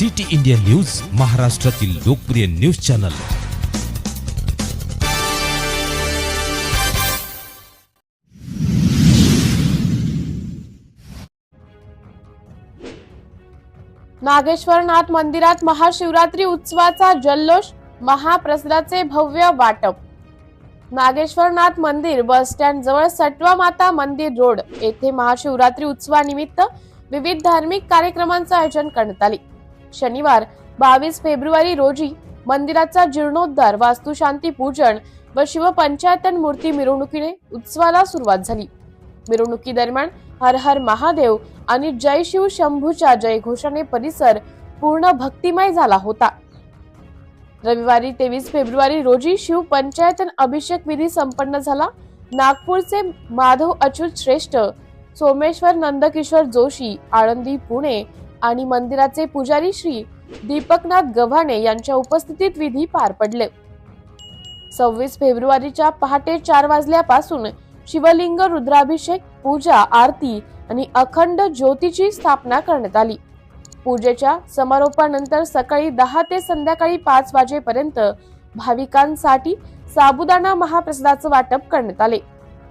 City India news महाराष्ट्रातील लोकप्रिय news channel. Nageshwarnath मंदिरात महाशिवरात्री उत्सवाचा जल्लोष महाप्रसादाचे भव्य वाटप. नागेश्वरनाथ मंदिर बस स्टँड जवळ सटवा माता मंदिर रोड येथे महाशिवरात्री उत्सवानिमित्त विविध धार्मिक कार्यक्रमांचं आयोजन करण्यात आले. शनिवार बावीस फेब्रुवारी रोजी मंदिराचा जीर्णोद्धार वास्तुशांती पूजन व शिवपंचायतन मूर्ती मिरवणुकीने उत्सवाला सुरुवात झाली. मिरवणुकीदरम्यान हर हर महादेव आणि जय शिव शंभूच्या जयघोषाने परिसर पूर्ण भक्तिमय झाला होता. रविवारी तेवीस फेब्रुवारी रोजी शिव पंचायतन अभिषेक विधी संपन्न झाला. नागपूरचे माधव अच्युत श्रेष्ठ सोमेश्वर नंदकिशोर जोशी आळंदी पुणे आणि मंदिराचे पुजारी श्री दीपकनाथ गव्हाणे यांच्या उपस्थितीत विधी पार पडले. सव्वीस फेब्रुवारीच्या पहाटे चार वाजल्यापासून शिवलिंग रुद्राभिषेक पूजा आरती आणि अखंड ज्योतीची स्थापना करण्यात आली. पूजेच्या समारोपानंतर सकाळी दहा ते संध्याकाळी पाच वाजेपर्यंत भाविकांसाठी साबुदाणा महाप्रसादाचं वाटप करण्यात आले.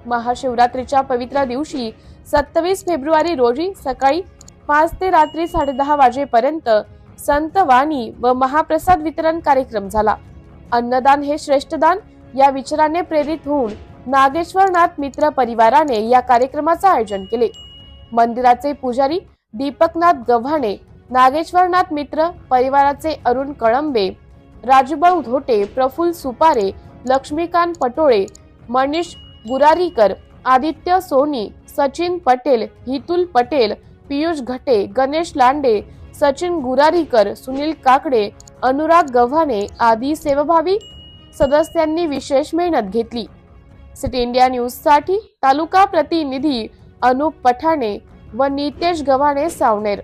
महाशिवरात्रीच्या पवित्र दिवशी सत्तावीस फेब्रुवारी रोजी सकाळी पाच ते रात्री साडेदहा वाजेपर्यंत संत वाणी व महाप्रसाद वितरण कार्यक्रम झाला. अन्नदान हे श्रेष्ठदान या विचाराने प्रेरित होऊन नागेश्वरनाथ मित्र परिवाराने या कार्यक्रमाचे आयोजन केले. मंदिराचे पुजारी दीपकनाथ गव्हाणे नागेश्वरनाथ मित्र परिवाराचे अरुण कळंबे राजूभाऊ धोटे प्रफुल्ल सुपारे लक्ष्मीकांत पटोळे मनीष गुरारीकर आदित्य सोनी सचिन पटेल हितुल पटेल पियुष घटे गणेश लांडे सचिन गुरारीकर सुनील काकडे अनुराग गव्हाणे आदी सेवाभावी सदस्यांनी विशेष मेहनत घेतली. सिटी इंडिया न्यूजसाठी तालुका प्रतिनिधी अनुप पठाणे व नितेश गव्हाणे सावनेर.